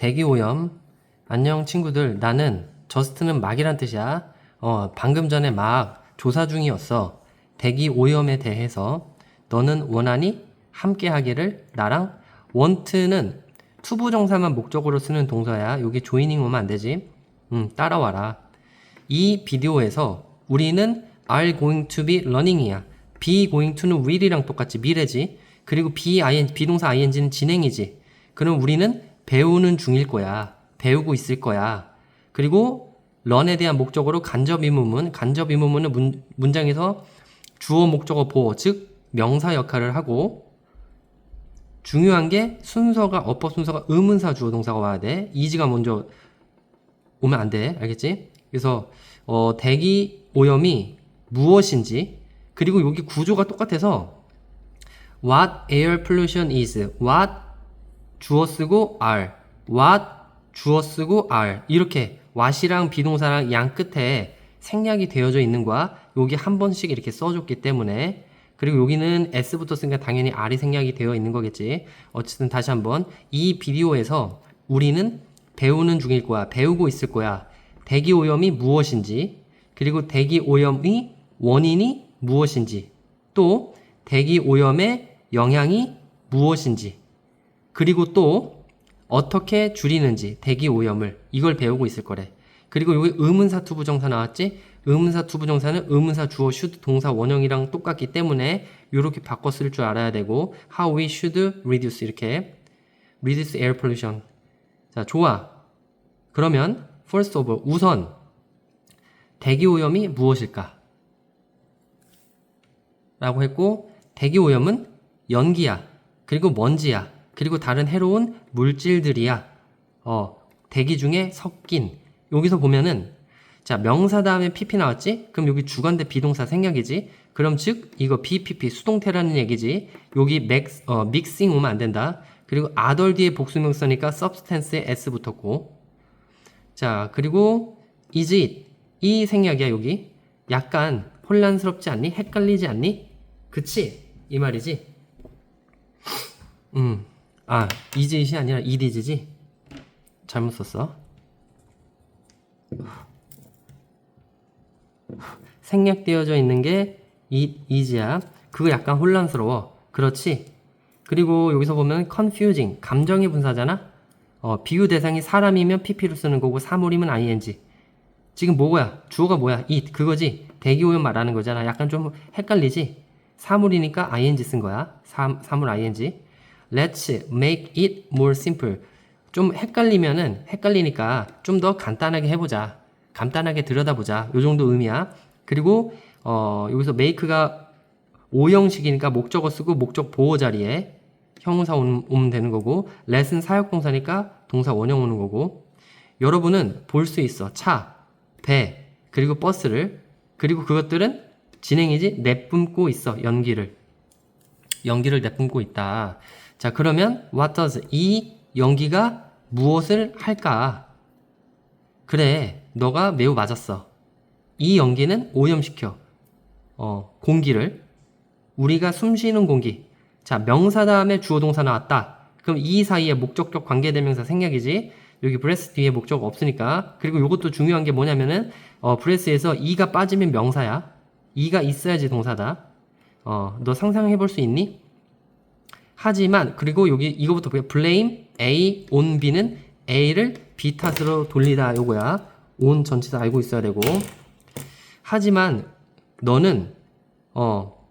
대기오염. 안녕 친구들. 나는 저스트는 막이란 뜻이야. 어, 방금 전에 막 조사 중이었어. 대기오염에 대해서. 너는 원하니? 함께 하기를 나랑? want는 투부정사만 목적으로 쓰는 동사야. 여기 조이닝 오면 안 되지. 음, 따라와라. 이 비디오에서 우리는 are going to be learning이야. be going to는 will이랑 똑같지. 미래지. 그리고 be ing, 비동사 ing는 진행이지. 그럼 우리는 배우는 중일 거야. 배우고 있을 거야. 그리고 learn에 대한 목적으로 간접 의문문, 간접 의문문은 문, 문장에서 주어, 목적어, 보어, 즉 명사 역할을 하고 중요한 게 순서가 어법 순서가 의문사 주어 동사가 와야 돼. 이지가 먼저 오면 안 돼. 알겠지? 그래서 어, 대기 오염이 무엇인지 그리고 여기 구조가 똑같아서 what air pollution is what 주어 쓰고 are what 주어 쓰고 are 이렇게 what이랑 비동사랑 양 끝에 생략이 되어져 있는 거야. 여기 한 번씩 이렇게 써줬기 때문에 그리고 여기는 s부터 쓰니까 당연히 r이 생략이 되어 있는 거겠지. 어쨌든 다시 한번 이 비디오에서 우리는 배우는 중일 거야. 배우고 있을 거야. 대기 오염이 무엇인지, 그리고 대기 오염이 원인이 무엇인지, 또 대기 오염의 영향이 무엇인지, 그리고 또 어떻게 줄이는지 대기 오염을 이걸 배우고 있을 거래. 그리고 여기 의문사 투부정사 나왔지? 의문사 투부정사는 의문사 주어 should 동사 원형이랑 똑같기 때문에 이렇게 쓸줄 알아야 되고 how we should reduce 이렇게 reduce air pollution. 자, 좋아. 그러면 first of all 우선 대기 오염이 무엇일까? 라고 했고 대기 오염은 연기야. 그리고 먼지야. 그리고 다른 해로운 물질들이야. 어, 대기 중에 섞인. 여기서 보면은 자, 명사 다음에 pp 나왔지? 그럼 여기 주관대 비동사 생략이지? 그럼 즉 이거 bpp 수동태라는 얘기지. 여기 맥 어, 믹싱 오면 안 된다. 그리고 아덜 뒤에 복수명사니까 substance에 s 붙었고. 자, 그리고 is it 이 생략이야, 여기. 약간 혼란스럽지 않니? 헷갈리지 않니? 그치? 이 말이지. 음. 아, it이 아니라 is지? 잘못 썼어. 생략되어져 있는 게 it is야. 그거 약간 혼란스러워. 그렇지? 그리고 여기서 보면 confusing, 감정의 분사잖아? 어, 비유 대상이 사람이면 pp로 쓰는 거고 사물이면 ing. 지금 뭐야? 주어가 뭐야? it, 그거지? 대기오염 말하는 거잖아. 약간 좀 헷갈리지? 사물이니까 ing 쓴 거야. 사, 사물 ing. Let's make it more simple. 좀 헷갈리면은 헷갈리니까 좀 더 간단하게 해보자. 간단하게 들여다보자. 요 정도 의미야. 그리고 어, 여기서 make가 오형식이니까 목적어 쓰고 목적 보호 자리에 형용사 오- 오면 되는 거고 let은 사역동사니까 동사 원형 오는 거고 여러분은 볼 수 있어. 차, 배, 그리고 버스를 그리고 그것들은 진행이지 내뿜고 있어. 연기를. 연기를 내뿜고 있다. 자, 그러면 what does 이 연기가 무엇을 할까? 그래, 너가 매우 맞았어. 이 연기는 오염시켜. 어, 공기를. 우리가 숨 쉬는 공기. 자, 명사 다음에 주어 동사 나왔다. 그럼 이 사이에 목적격 관계대명사 생략이지. 여기 브레스 뒤에 목적 없으니까. 그리고 이것도 중요한 게 뭐냐면은 어, 브레스에서 이가 빠지면 명사야. 이가 있어야지 동사다. 어, 너 상상해 볼 수 있니? 하지만 그리고 여기 이거부터 보게 blame A on B는 A를 B 탓으로 돌리다 요거야. on 전치사 알고 있어야 되고. 하지만 너는 어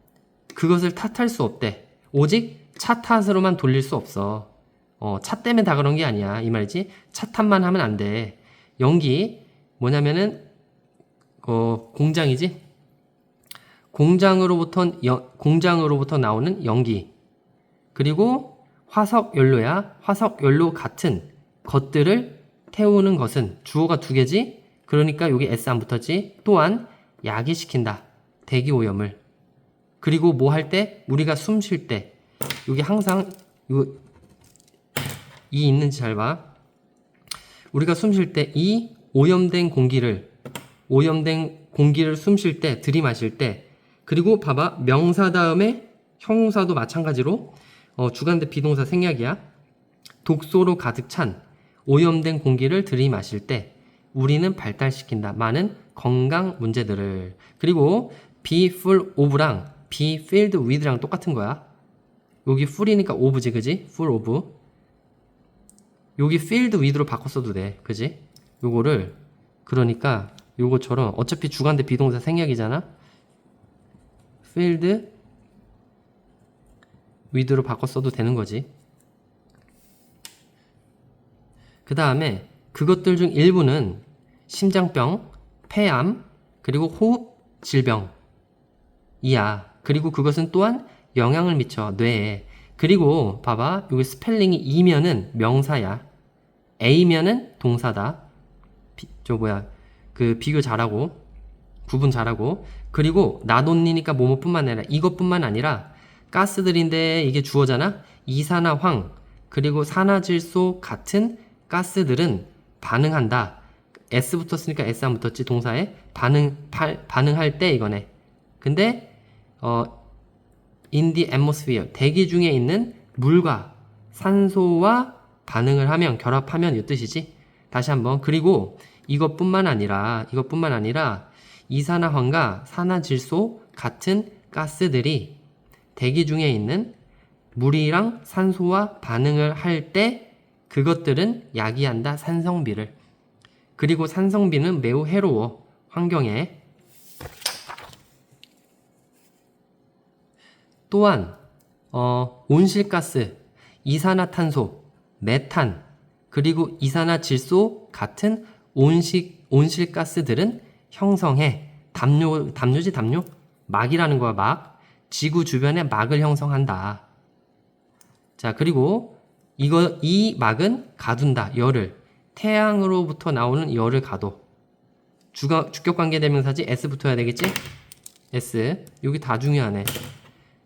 그것을 탓할 수 없대. 오직 차 탓으로만 돌릴 수 없어. 어, 차 때문에 다 그런 게 아니야. 이 말이지. 차 탓만 하면 안 돼. 연기 뭐냐면은 어, 공장이지. 공장으로부터 여- 공장으로부터 나오는 연기. 그리고 화석 연료야. 화석 연료 같은 것들을 태우는 것은 주어가 두 개지. 그러니까 여기 s 안 붙었지. 또한 야기시킨다. 대기 오염을. 그리고 뭐 할 때? 우리가 숨 쉴 때. 여기 항상 요, 이 있는지 잘 봐. 우리가 숨 쉴 때 이 오염된 공기를 오염된 공기를 숨 쉴 때 들이마실 때 그리고 봐봐 명사 다음에 형용사도 마찬가지로 어, 주간대 비동사 생략이야. 독소로 가득 찬 오염된 공기를 들이마실 때 우리는 발달시킨다. 많은 건강 문제들을. 그리고 be full of랑 be filled with랑 똑같은 거야. 여기 full이니까 of지, 그지? full of. 여기 filled with로 바꿨어도 돼. 그지? 요거를 그러니까 요거처럼 어차피 주관대 비동사 생략이잖아. filled with로 바꿨어도 되는 거지. 그 다음에 그것들 중 일부는 심장병, 폐암, 그리고 호흡 질병 이야. 그리고 그것은 또한 영향을 미쳐 뇌에. 그리고 봐봐. 여기 스펠링이 이면은 명사야. A면은 동사다. 비, 저 뭐야. 그 비교 잘하고 구분 잘하고 그리고 나돈니니까 뭐뭐뿐만 아니라 이것뿐만 아니라 가스들인데 이게 주어잖아. 이산화황 그리고 산화질소 같은 가스들은 반응한다. S 붙었으니까 S 안 붙었지 동사에 반응 팔, 반응할 때 이거네. 근데 어 in the atmosphere 대기 중에 있는 물과 산소와 반응을 하면 결합하면 이 뜻이지. 다시 한번 그리고 이것뿐만 아니라 이것뿐만 아니라 이산화황과 산화질소 같은 가스들이 대기 중에 있는 물이랑 산소와 반응을 할 때 그것들은 야기한다 산성비를. 그리고 산성비는 매우 해로워 환경에. 또한 어, 온실가스, 이산화탄소, 메탄 그리고 이산화질소 같은 온실 온실가스들은 형성해 담요 담요지 담요? 막이라는 거야 막 지구 주변에 막을 형성한다. 자 그리고 이거 이 막은 가둔다 열을 태양으로부터 나오는 열을 가둬 주가, 주격 관계 대명사지 S 붙어야 되겠지? S 여기 다 중요하네.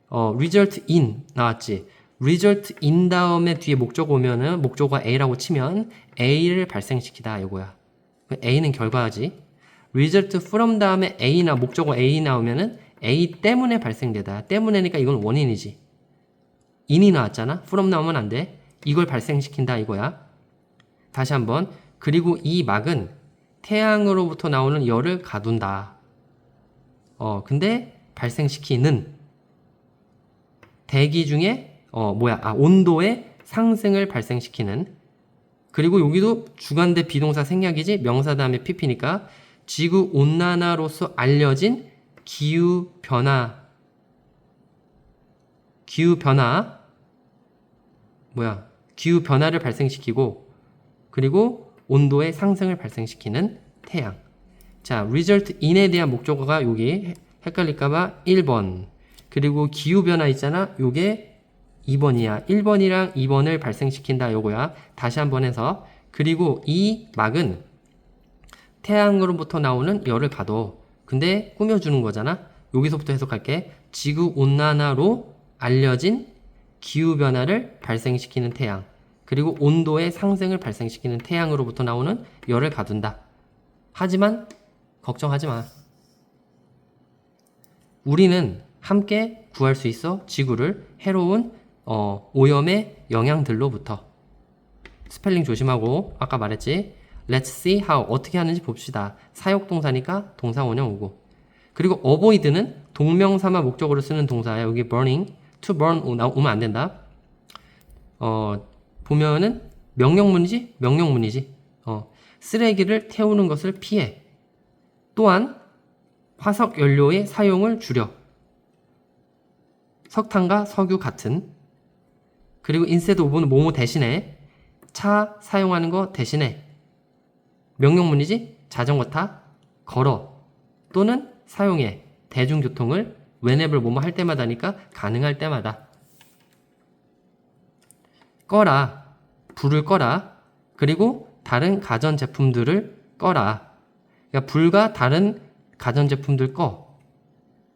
어 result in 나왔지. result in 다음에 뒤에 목적어 오면은 목적어가 A라고 치면 A를 발생시키다 이거야. A는 결과지. result from 다음에 A나 목적어 A 나오면은 A 때문에 발생되다. 때문에니까 이건 원인이지. in이 나왔잖아. from 나오면 안 돼. 이걸 발생시킨다 이거야. 다시 한번. 그리고 이 막은 태양으로부터 나오는 열을 가둔다. 어, 근데 발생시키는 대기 중에 어, 뭐야? 아, 온도의 상승을 발생시키는 그리고 여기도 주관대 비동사 생략이지 명사 다음에 pp니까 지구 온난화로서 알려진 기후 변화 기후 변화 뭐야? 기후 변화를 발생시키고 그리고 온도의 상승을 발생시키는 태양. 자, result in에 대한 목적어가 여기 헷갈릴까봐 1번. 그리고 기후 변화 있잖아. 요게 2번이야. 1번이랑 2번을 발생시킨다 요거야. 다시 한번 해서 그리고 이 막은 태양으로부터 나오는 열을 가둬. 근데 꾸며주는 거잖아. 여기서부터 해석할게. 지구 온난화로 알려진 기후 변화를 발생시키는 태양. 그리고 온도의 상승을 발생시키는 태양으로부터 나오는 열을 가둔다. 하지만 걱정하지 마. 우리는 함께 구할 수 있어 지구를 해로운 어, 오염의 영향들로부터. 스펠링 조심하고 아까 말했지. Let's see how 어떻게 하는지 봅시다. 사역 동사니까 동사 원형 오고. 그리고 avoid는 동명사만 목적으로 쓰는 동사야. 여기 burning, to burn 오면 안 된다. 어, 보면은 명령문이지? 명령문이지. 어, 쓰레기를 태우는 것을 피해. 또한 화석 연료의 사용을 줄여. 석탄과 석유 같은. 그리고 instead of는 뭐뭐 대신에 차 사용하는 거 대신에 명령문이지? 자전거 타, 걸어. 또는 사용해. 대중교통을 whenever 뭐뭐 할 때마다니까 가능할 때마다. 꺼라. 불을 꺼라. 그리고 다른 가전 제품들을 꺼라. 그러니까 불과 다른 가전 제품들 꺼.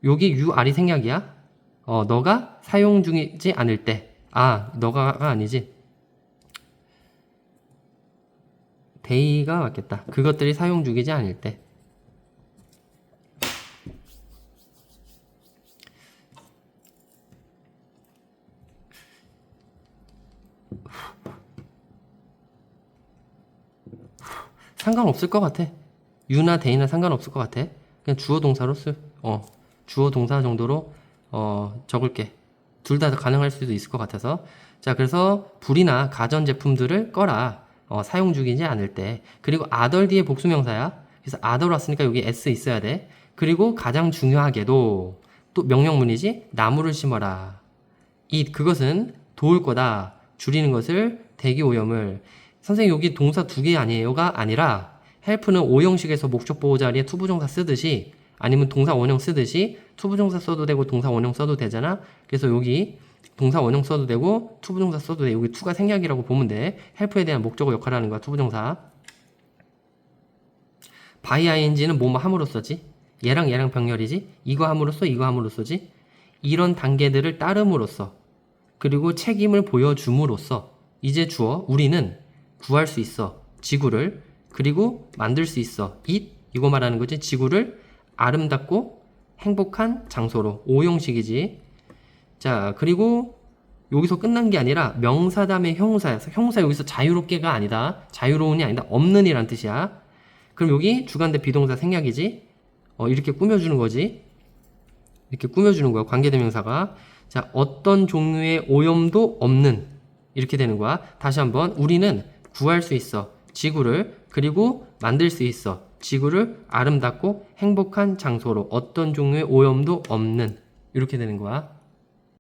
여기 UR이 생략이야. 어 너가 사용 중이지 않을 때아 너가가 아니지 데이가 맞겠다 그것들이 사용 중이지 않을 때 상관없을 것 같아. 유나 대이나 상관없을 것 같아. 그냥 주어 동사로 쓸, 어, 주어 동사 정도로, 어, 적을게. 둘 다 가능할 수도 있을 것 같아서. 자, 그래서 불이나 가전제품들을 꺼라. 어, 사용 중이지 않을 때. 그리고 아덜 뒤에 복수명사야. 그래서 아덜 왔으니까 여기 s 있어야 돼. 그리고 가장 중요하게도 또 명령문이지. 나무를 심어라. 이, 그것은 도울 거다. 줄이는 것을 대기 오염을. 선생님 여기 동사 두 개 아니에요가 아니라 헬프는 오형식에서 목적 보호 자리에 투부정사 쓰듯이 아니면 동사 원형 쓰듯이 투부정사 써도 되고 동사 원형 써도 되잖아. 그래서 여기 동사 원형 써도 되고 투부정사 써도 돼. 여기 투가 생략이라고 보면 돼. 헬프에 대한 목적어 역할을 하는 거야. 투부정사. 바이 ing는 뭐뭐 함으로써지. 얘랑 얘랑 병렬이지. 이거 함으로써 이거 함으로써지. 이런 단계들을 따름으로써 그리고 책임을 보여줌으로써 이제 주어 우리는 구할 수 있어 지구를 그리고 만들 수 있어 it 이거 말하는 거지 지구를 아름답고 행복한 장소로 오형식이지 자 그리고 여기서 끝난 게 아니라 명사 다음에 형사야 형사 여기서 자유롭게가 아니다. 자유로운이 아니다. 없는이란 뜻이야. 그럼 여기 주간대 비동사 생략이지? 어 이렇게 꾸며주는 거지? 이렇게 꾸며주는 거야 관계대명사가. 자 어떤 종류의 오염도 없는. 이렇게 되는 거야. 다시 한번 우리는 구할 수 있어. 지구를 그리고 만들 수 있어. 지구를 아름답고 행복한 장소로. 어떤 종류의 오염도 없는. 이렇게 되는 거야